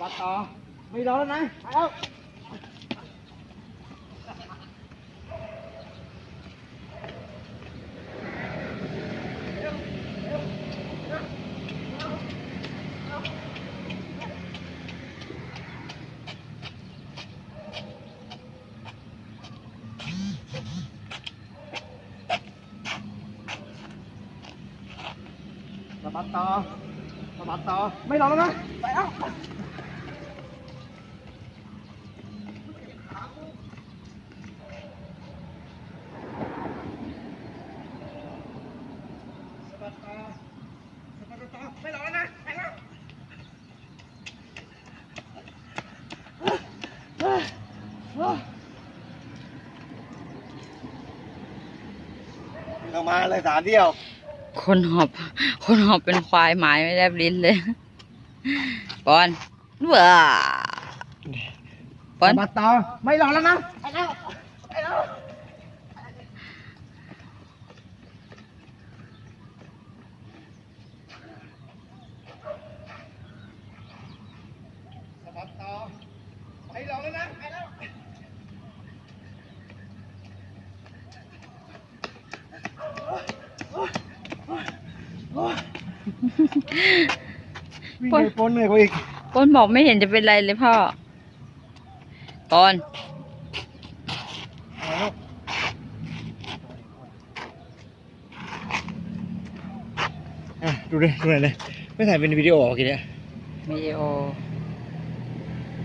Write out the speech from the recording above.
บัดต่อ ไม่รอแล้วนะไปแล้วสะบัดต่อสะบัดต่อ ไม่รอแล้วนะ ไปแล้ว ไม่รอแล้วนะไปแล้วเรามาเลยสามเที่ยว คนหอบ คนหอบเป็นควายหมายไม่แลบลิ้นเลยปอนว้าปอ นสะบัดต่อไม่รอแล้วนะไปแล้วไปแล้วสะบัดต่อไม่รอแล้วนะไปแล้ววิ่งไปปนเหนื่อยกว่าอีกปอนบอกไม่เห็นจะเป็นไรเลยพ่อ ปอนอะดูดิดูหน่อยเลยไม่ถ่ายเป็นวิดีโอเมื่อกี้เนี่ย วิดีโอ